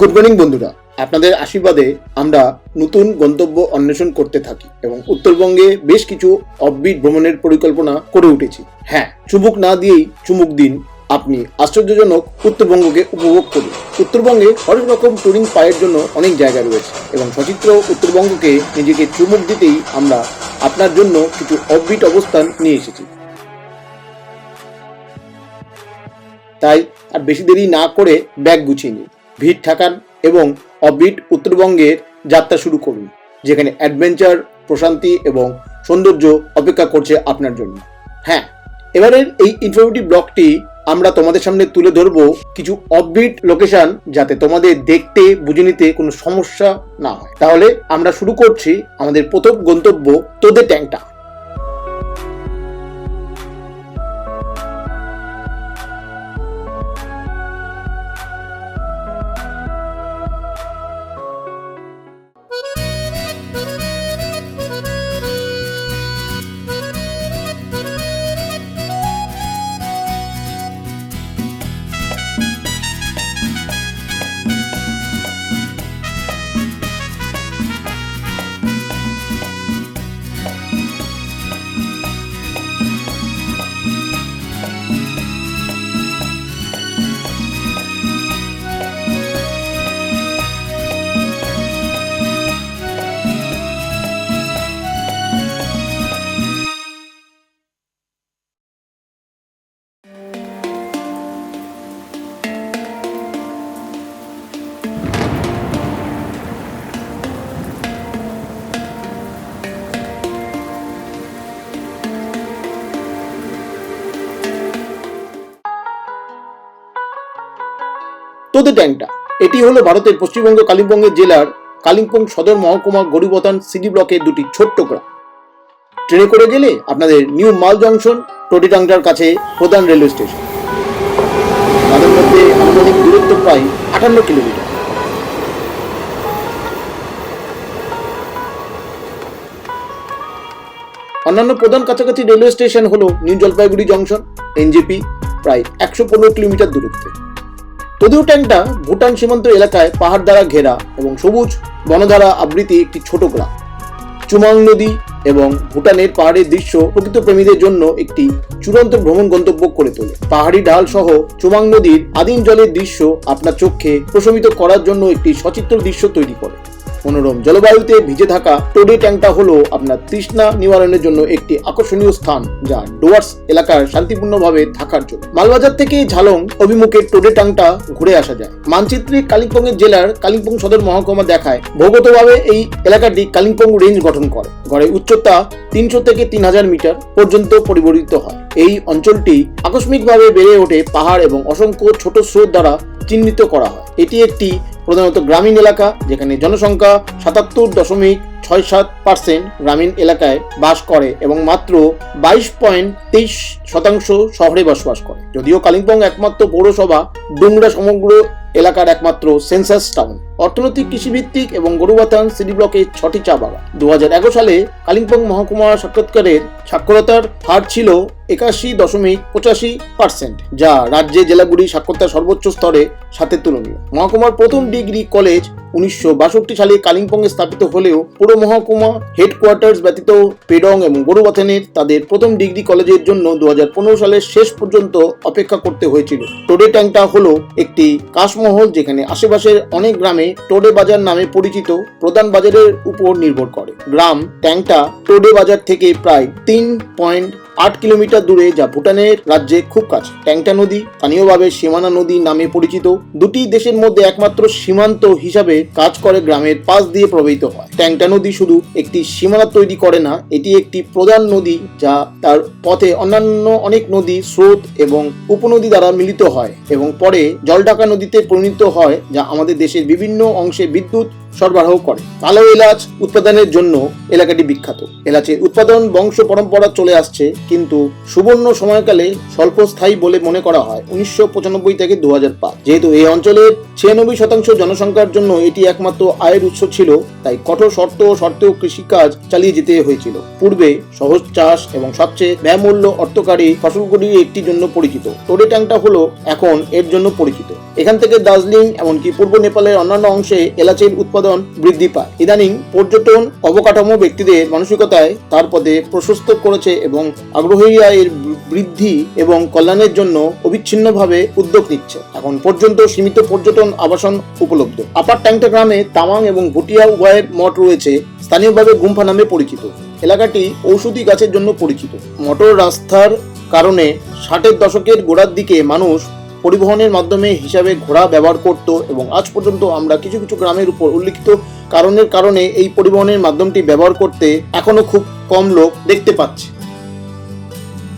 Good morning বন্ধুরা। আপনাদের আশীর্বাদে আমরা নতুন গন্তব্য অন্বেষণ করতে থাকি এবং উত্তরবঙ্গে বেশ কিছু অফবিট ভ্রমণের পরিকল্পনা করে উঠেছি। হ্যাঁ চুমুক না দিয়েই চুমুক দিন আপনি। আশ্চর্যজনক উত্তরবঙ্গকে উপভোগ করুন। উত্তরবঙ্গে হরেক রকম টুরিং পায়ের জন্য অনেক জায়গা রয়েছে এবং সচিত্র উত্তরবঙ্গকে নিজেকে চুমুক দিতেই আমরা আপনার জন্য কিছু অববিট অবস্থান নিয়ে এসেছি। তাই আর বেশি দেরি না করে ব্যাগ গুছিয়ে নিন। ভিড় ঠাকান এবং অবিট উত্তরবঙ্গের যাত্রা শুরু করুন, যেখানে অ্যাডভেঞ্চার, প্রশান্তি এবং সৌন্দর্য অপেক্ষা করছে আপনার জন্য। হ্যাঁ এবারের এই ইনফরমেটিভ ব্লগটি আমরা তোমাদের সামনে তুলে ধরবো কিছু অফবিট লোকেশন যাতে তোমাদের দেখতে, বুঝে নিতে কোনো সমস্যা না হয়। তাহলে আমরা শুরু করছি আমাদের প্রথম গন্তব্য তোদের ট্যাংটা। তোদের ট্যাংটা এটি হলো ভারতের পশ্চিমবঙ্গ কালিম্পংয়ের জেলার কালিম্পং সদর মহকুমা গরিবতান সিটি ব্লকের দুটি ছোট্ট গ্রাম। ট্রেনে করে গেলে আপনাদের নিউ মাল জংশন টোটিটাংটার কাছে প্রধান রেলওয়ে স্টেশন। তাদের মধ্যে আনুমানিক দূরত্ব প্রায় আটান্ন কিলোমিটার। অন্যান্য প্রধান কাছাকাছি রেলওয়ে স্টেশন হলো নিউ জলপাইগুড়ি জংশন, এনজেপি, প্রায় একশো পনেরো কিলোমিটার দূরত্বে। যদিও ট্যাংটা ভুটান সীমান্ত এলাকায় পাহাড় দ্বারা ঘেরা এবং সবুজ বনধারা আবৃতি একটি ছোট গ্রাম। চুমাং নদী এবং ভুটানের পাহাড়ের দৃশ্য প্রকৃত প্রেমীদের জন্য একটি চূড়ান্ত ভ্রমণ গন্তব্য করে তোলে। পাহাড়ি ঢাল সহ চুমাং নদীর আদিম জলের দৃশ্য আপনার চোখে প্রশমিত করার জন্য একটি সচিত্র দৃশ্য তৈরি করে। মনোরম জলবায়ুতে ভিজে থাকা টোডে ট্যাংটা হলো আপনার তৃষ্ণা নিবারণের জন্য একটি আকর্ষণীয় স্থান, যা ডুয়ার্স এলাকার শান্তিপূর্ণভাবে থাকার জন্য। মালবাজার থেকে ঝালং অভিমুখে টোডে ট্যাংটা ঘুরে আসা যায়। মানচিত্রে কালিম্পংয়ের জেলার কালিম্পং সদর মহকুমা দেখায় ভৌগতভাবে এই এলাকাটি কালিম্পং রেঞ্জ গঠন করে। গড়ে উচ্চতা তিনশো থেকে তিন হাজার মিটার পর্যন্ত পরিবর্তিত হয়। এই অঞ্চলটি আকস্মিকভাবে বেড়ে ওঠে পাহাড় এবং অসংখ্য ছোট স্রোত দ্বারা চিহ্নিত করা হয়। এটি একটি প্রধানত গ্রামীণ এলাকা যেখানে জনসংখ্যা সাতাত্তর দশমিক ছয় সাত পার্সেন্ট গ্রামীণ এলাকায় বাস করে এবং মাত্র বাইশ পয়েন্ট তেইশ শতাংশ শহরে বসবাস করে। যদিও কালিম্পং একমাত্র পৌরসভা ডুংরা সমগ্র এলাকার একমাত্র সেন্সাস টাউন। অর্থনৈতিক, কৃষিভিত্তিক এবং গরুবাথান সিটি ব্লকের ছটি চা বাগান। দু হাজার এগারো সালে কালিম্পং মহকুমা সাক্ষাৎকারের সাক্ষরতার হার ছিল একাশি দশমিক পঁচাশি পার্সেন্ট, যা রাজ্যে জেলাগুলি সাক্ষরতার সর্বোচ্চ স্তরে সাথে তুলনীয়। মহকুমার প্রথম ডিগ্রি কলেজ উনিশশো বাষট্টি সালে কালিম্পংয়ে স্থাপিত হলেও পুরো মহকুমা হেডকোয়ার্টার্স ব্যতীত পেডং এবং গরুবাথানের তাদের প্রথম ডিগ্রি কলেজের জন্য দু সালের শেষ পর্যন্ত অপেক্ষা করতে হয়েছিল। টোডে ট্যাংটা হলো একটি কাশমহল যেখানে আশেপাশের অনেক গ্রামে টোডে বাজার নামে পরিচিত প্রধান বাজারের উপর নির্ভর করে। গ্রাম ট্যাংটা টোডে বাজার থেকে প্রায় তিন পয়েন্ট আট কিলোমিটার দূরে যা ভুটানের রাজ্যে খুব কাছে। ট্যাংটা নদী স্থানীয়ভাবে সীমানা নদী নামে পরিচিত। দুটি দেশের মধ্যে একমাত্র সীমান্ত হিসাবে কাজ করে গ্রামের পাশ দিয়ে প্রবাহিত হয়। ট্যাংটা নদী শুধু একটি সীমানা তৈরি করে না, এটি একটি প্রধান নদী যা তার পথে অন্যান্য অনেক নদী, স্রোত এবং উপনদী দ্বারা মিলিত হয় এবং পরে জলঢাকা নদীতে পরিণত হয়, যা আমাদের দেশের বিভিন্ন অংশে বিদ্যুৎ সরবরাহ করে। কালো এলাচ উৎপাদনের জন্য এলাকাটি বিখ্যাত। এলাচের উৎপাদন বংশ পরম্পরা চলে আসছে, কিন্তু সুবর্ণ সময়কালে স্বল্পস্থায়ী বলে মনে করা হয়, উনিশশো পঁচানব্বই থেকে দু যেহেতু এই অঞ্চলের ছিয়ানব্বই শতাংশ জনসংখ্যার জন্য এটি একমাত্র আয়ের উৎস ছিল, তাই কঠোর শর্ত সত্ত্বেও কৃষিকাজ চালিয়ে যেতে হয়েছিল। পূর্বে সহজ চাষ এবং সবচেয়ে ব্যয়মূল্য অর্থকারী ফসলগুলির একটি জন্য পরিচিত। টোরে ট্যাংটা হলো এখন এর জন্য পরিচিত। এখান থেকে দার্জিলিং, এমনকি পূর্ব নেপালের অন্যান্য অংশে এলাচের উৎপাদন বৃদ্ধি পায়। ইদানিং পর্যটন অবকাঠামো ব্যক্তিদের মানসিকতায় তার পদে প্রশস্ত করেছে এবং আগ্রহীরা এর বৃদ্ধি এবং কল্যাণের জন্য অবিচ্ছিন্নভাবে উদ্যোগ নিচ্ছে। এখন পর্যন্ত সীমিত পর্যটন আবাসন উপলব্ধ। আপার ট্যাংটা গ্রামে তামাং এবং ভুটিয়া উভয়ের মঠ রয়েছে, স্থানীয়ভাবে গুম্ফা নামে পরিচিত। এলাকাটি ঔষধি গাছের জন্য পরিচিত। মোটর রাস্তার কারণে ষাটের দশকের গোড়ার দিকে মানুষ পরিবহনের মাধ্যমে হিসাবে ঘোড়া ব্যবহার করত এবং আজ পর্যন্ত আমরা কিছু কিছু গ্রামের উপর উল্লিখিত কারণের কারণে এই পরিবহনের মাধ্যমটি ব্যবহার করতে এখনও খুব কম লোক দেখতে পাচ্ছি।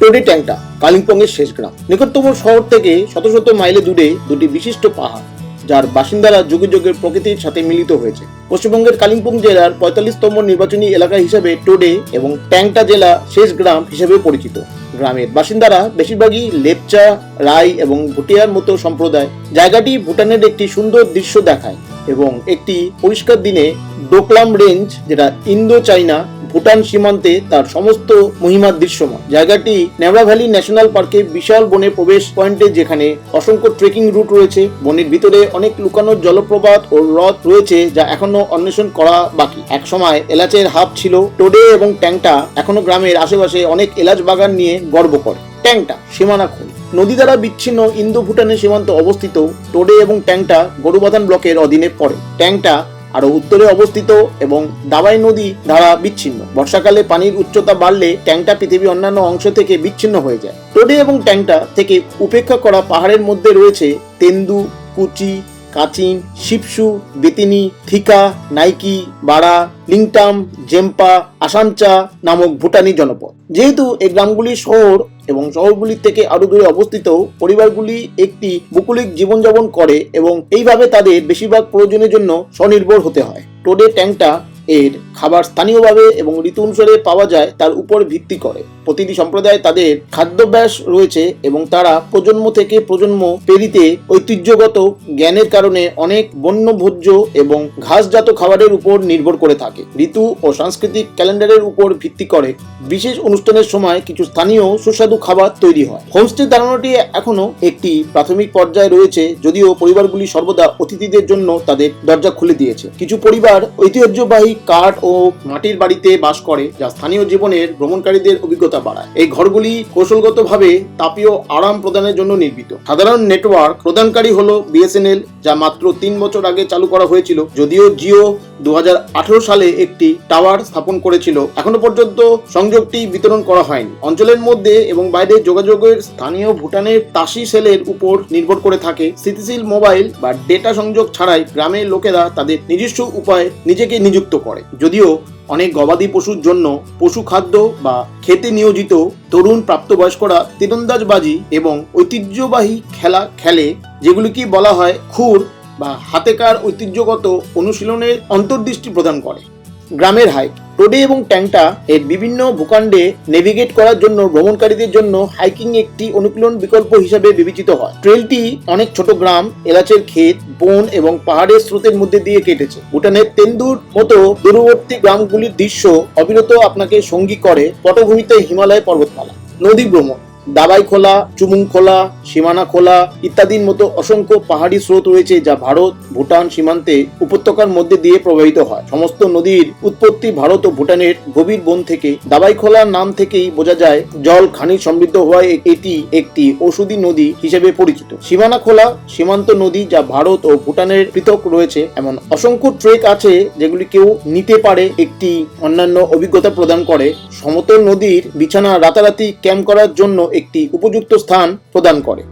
টোডি ট্যাংটা, কালিম্পংয়ের শেষ গ্রাম। নিকটতম শহর থেকে শত শত মাইলে দূরে দুটি বিশিষ্ট পাহাড়, যার বাসিন্দারা যুগে যুগে প্রকৃতির সাথে মিলিত হয়েছে। পশ্চিমবঙ্গের কালিম্পং জেলার পঁয়তাল্লিশতম নির্বাচনী এলাকা হিসেবে টোডে এবং ট্যাংটা জেলা শেষ গ্রাম হিসেবে পরিচিত। গ্রামের বাসিন্দারা বেশিরভাগই লেপচা রাই এবং ভুটিয়ার মতো সম্প্রদায়। জায়গাটি ভুটানের একটি সুন্দর দৃশ্য দেখায় এবং একটি পরিষ্কার দিনে ডোকলাম রেঞ্জ, যেটা ইন্দো চাইনা ভুটান সীমান্তে তার সমস্ত মহিমার দৃশ্যমান। জায়গাটি নেভরা ভ্যালি ন্যাশনাল পার্কে বিশাল বনে প্রবেশ পয়েন্টে যেখানে অসংখ্য ট্রেকিং রুট রয়েছে। বনের ভিতরে অনেক লুকানো জলপ্রপাত ও হ্রদ রয়েছে যা এখনও অন্বেষণ করা বাকি। এক সময় এলাচের হাব ছিল। টোডে এবং ট্যাংটা এখনও গ্রামের আশেপাশে অনেক এলাচ বাগান নিয়ে গর্ব করে। ট্যাংটা, সীমানা খোল। নদী দ্বারা বিচ্ছিন্ন ইন্দো ভুটানের সীমান্ত অবস্থিত টোডে এবং ট্যাংটা গরুবাদান ব্লকের অধীনে পড়ে। ট্যাংটা আরও উত্তরে অবস্থিত এবং দাবাই নদী দ্বারা বিচ্ছিন্ন। বর্ষাকালে পানির উচ্চতা বাড়লে ট্যাংটা পৃথিবীর অন্যান্য অংশ থেকে বিচ্ছিন্ন হয়ে যায়। টোডে এবং ট্যাংটা থেকে উপেক্ষা করা পাহাড়ের মধ্যে রয়েছে তেন্দু, কুচি কাচিন, শিবসু, বেতিনি, থিকা, নাইকি, বাড়া, লিংটাম, জেম্পা আসামচা নামক ভুটানি জনপদ। যেহেতু এই গ্রামগুলি শহর এবং শহরগুলির থেকে আরও দূরে অবস্থিত, পরিবারগুলি একটি বুকুলিক জীবনযাপন করে এবং এইভাবে তাদের বেশিরভাগ প্রয়োজনের জন্য স্বনির্ভর হতে হয়। টোডে ট্যাংটা এর খাবার স্থানীয়ভাবে এবং ঋতু অনুসারে পাওয়া যায়, তার উপর ভিত্তি করে। প্রতিটি সম্প্রদায় তাদের খাদ্যাভ্যাস রয়েছে এবং তারা প্রজন্ম থেকে প্রজন্ম পেরিতে ঐতিহ্যগত জ্ঞানের কারণে অনেক বন্যভোজ্য এবং ঘাসজাত খাবারের উপর নির্ভর করে থাকে। ঋতু ও সাংস্কৃতিক ক্যালেন্ডারের উপর ভিত্তি করে বিশেষ অনুষ্ঠানের সময় কিছু স্থানীয় সুস্বাদু খাবার তৈরি হয়। হোমস্টে ধারণাটি এখনও একটি প্রাথমিক পর্যায়ে রয়েছে, যদিও পরিবারগুলি সর্বদা অতিথিদের জন্য তাদের দরজা খুলে দিয়েছে। কিছু পরিবার ঐতিহ্যবাহী কাঠ ও মাটির বাড়িতে বাস করে, যা স্থানীয় জীবনের ভ্রমণকারীদের অভিজ্ঞতা বাড়ায়। এই ঘরগুলি কৌশলগতভাবে তাপীয় আরাম প্রদানের জন্য নির্মিত। সাধারণ নেটওয়ার্ক প্রদানকারী হল বিএসএনএল, যা মাত্র তিন বছর আগে চালু করা হয়েছিল, যদিও জিও দু হাজার আঠারো সালে একটি টাওয়ার স্থাপন করেছিল। এখনও পর্যন্ত সংযোগটি বিতরণ করা হয়নি। অঞ্চলের মধ্যে এবং বাইরে যোগাযোগের স্থানীয় ভুটানের তাসি সেলের উপর নির্ভর করে থাকে। স্থিতিশীল মোবাইল বা ডেটা সংযোগ ছাড়াই গ্রামের লোকেরা তাদের নিজস্ব উপায়ে নিজেকে নিযুক্ত করে। যদিও অনেক গবাদি পশুর জন্য পশু খাদ্য বা খেতে নিয়োজিত তরুণ প্রাপ্তবয়স্করা তীরন্দাজবাজি এবং ঐতিহ্যবাহী খেলা খেলে, যেগুলিকে বলা হয় খুর বা হাতেকার ঐতিহ্যগত অনুশীলনের অন্তর্দৃষ্টি প্রদান করে। গ্রামের হাইক টোডে এবং ট্যাংটা এর বিভিন্ন ভূখণ্ডে নেভিগেট করার জন্য ভ্রমণকারীদের জন্য হাইকিং একটি অনুকূলন বিকল্প হিসাবে বিবেচিত হয়। ট্রেলটি অনেক ছোট গ্রাম, এলাচের ক্ষেত, বন এবং পাহাড়ের স্রোতের মধ্যে দিয়ে কেটেছে। ভুটানের তেন্দুর মতো দূরবর্তী গ্রামগুলির দৃশ্য অবিরত আপনাকে সঙ্গী করে পটভূমিতে হিমালয় পর্বতমালা। নদী ভ্রমণ দাবাই খোলা, চুমুং খোলা, সীমানা খোলা ইত্যাদির মতো অসংখ্য পাহাড়ি স্রোত রয়েছে যা ভারত, ভুটান সীমান্তে উপত্যকার মধ্যে দিয়ে প্রবাহিত হয়। সমস্ত নদীর উৎপত্তি ভারত ও ভুটানের গভীর বন থেকে। দাবাই খোলার নাম থেকেই বোঝা যায়, জল খানিজ সমৃদ্ধ হওয়ায় এটি একটি ঔষধি নদী হিসেবে পরিচিত। সীমানা খোলা, সীমান্ত নদী যা ভারত ও ভুটানের পৃথক রয়েছে এমন অসংখ্য ট্রেক আছে যেগুলি কেউ নিতে পারে একটি অন্যান্য অভিজ্ঞতা প্রদান করে। সমতল নদীর বিছানা রাতারাতি ক্যাম্প করার জন্য একটি উপযুক্ত স্থান প্রদান করে।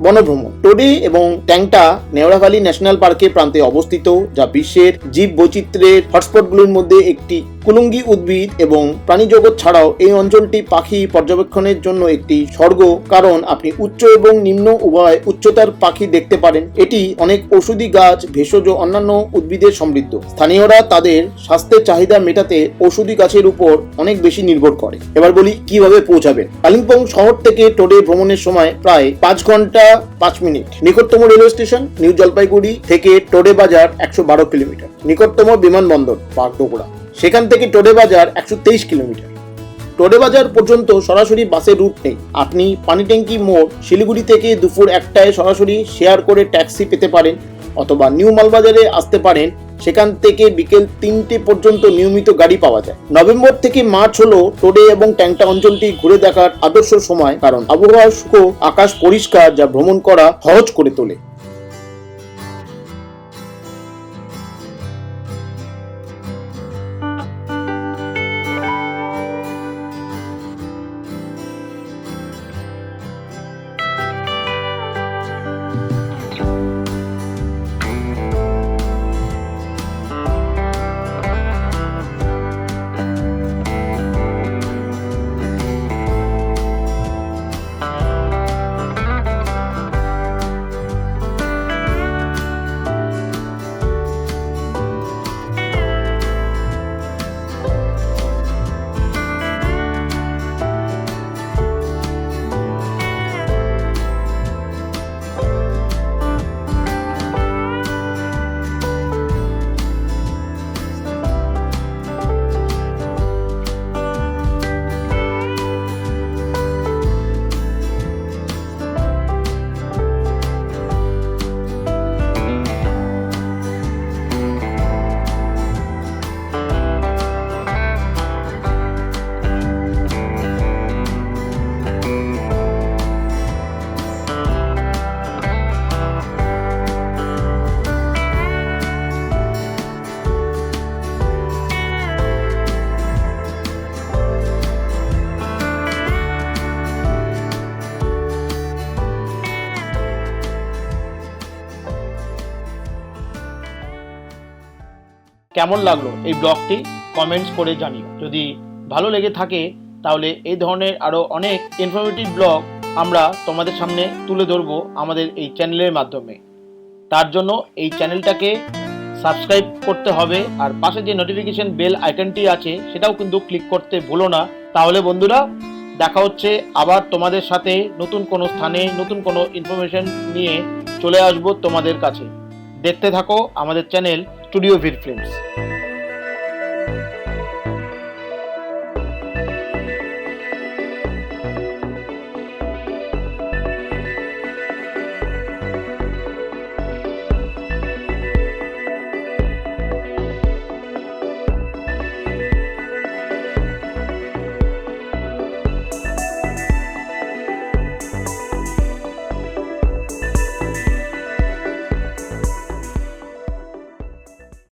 বনভ্রমণ টোডে এবং ট্যাংটা নেওড়া ভ্যালি ন্যাশনাল পার্কের প্রান্তে অবস্থিত, যা বিশ্বের জীব বৈচিত্র্যের হটস্পটগুলির মধ্যে একটি। কুলুঙ্গি উদ্ভিদ এবং প্রাণীজগৎ ছাড়াও এই অঞ্চলটি পাখি পর্যবেক্ষণের জন্য একটি স্বর্গ। কারণ আপনি উচ্চ এবং নিম্ন উভয় উচ্চতার পাখি দেখতে পারেন। এটি অনেক ঔষধি গাছ, ভেষজ, অন্যান্য উদ্ভিদের সমৃদ্ধ। স্থানীয়রা তাদের স্বাস্থ্যের চাহিদা মেটাতে ঔষধি গাছের উপর অনেক বেশি নির্ভর করে। এবার বলি কীভাবে পৌঁছাবেন। কালিম্পং শহর থেকে টোডে ভ্রমণের সময় প্রায় পাঁচ ঘণ্টা পাঁচ মিনিট। নিকটতম রেলওয়ে স্টেশন নিউ জলপাইগুড়ি থেকে টোডে বাজার একশো বারো কিলোমিটার। নিকটতম বিমানবন্দর বাগডোগরা সেখান থেকে টোডে বাজার একশো তেইশ কিলোমিটার। টোডে বাজার পর্যন্ত সরাসরি বাসের রুট নেই। আপনি পানি ট্যাঙ্কি মোড় শিলিগুড়ি থেকে দুপুর একটায় সরাসরি শেয়ার করে ট্যাক্সি পেতে পারেন অথবা নিউ মালবাজারে আসতে পারেন সেখান থেকে বিকেল তিনটে পর্যন্ত নিয়মিত গাড়ি পাওয়া যায়। নভেম্বর থেকে মার্চ হলো টোডে এবং ট্যাংটা অঞ্চলটি ঘুরে দেখার আদর্শ সময়, কারণ আবহাওয়া শুকো আকাশ পরিষ্কার যা ভ্রমণ করা সহজ করে তোলে। কেমন লাগল এই ব্লগটি? কমেন্টস করে জানিও। যদি ভালো লেগে থাকে, তাহলে এই ধরনের আরও অনেক ইনফরমেটিভ ব্লগ আমরা তোমাদের সামনে তুলে ধরবো আমাদের এই চ্যানেলের মাধ্যমে। তার জন্য এই চ্যানেলটাকে সাবস্ক্রাইব করতে হবে আর পাশে যে নোটিফিকেশন বেল আইকনটি আছে, সেটাও কিন্তু ক্লিক করতে ভুলো না। তাহলে বন্ধুরা, দেখা হচ্ছে আবার তোমাদের সাথে নতুন কোনো স্থানে, নতুন কোনো ইনফরমেশন নিয়ে চলে আসব তোমাদের কাছে। দেখতে থাকো আমাদের চ্যানেল স্টুডিও ভিড ফিল্মস